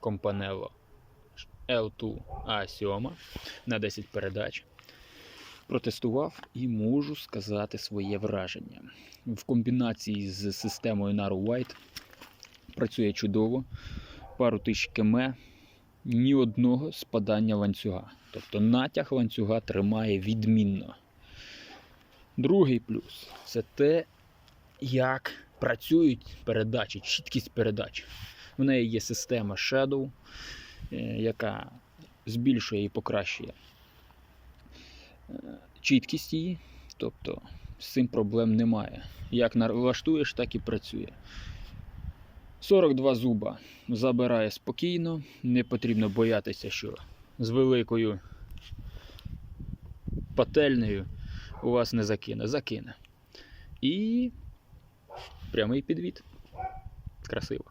Компанело L2 A7 на 10 передач. Протестував і можу сказати своє враження. В комбінації з системою Narrow White працює чудово. Пару тисяч км, ні одного спадання ланцюга. Тобто натяг ланцюга тримає відмінно. Другий плюс це те, як працюють передачі, чіткість передач. В неї є система Shadow, е, яка збільшує і покращує е, чіткість її. Тобто з цим проблем немає. Як налаштуєш, так і працює. 42 зуба забирає спокійно, не потрібно боятися, що з великою пательнею у вас не закине. Закине. І прямий підвід. Красиво.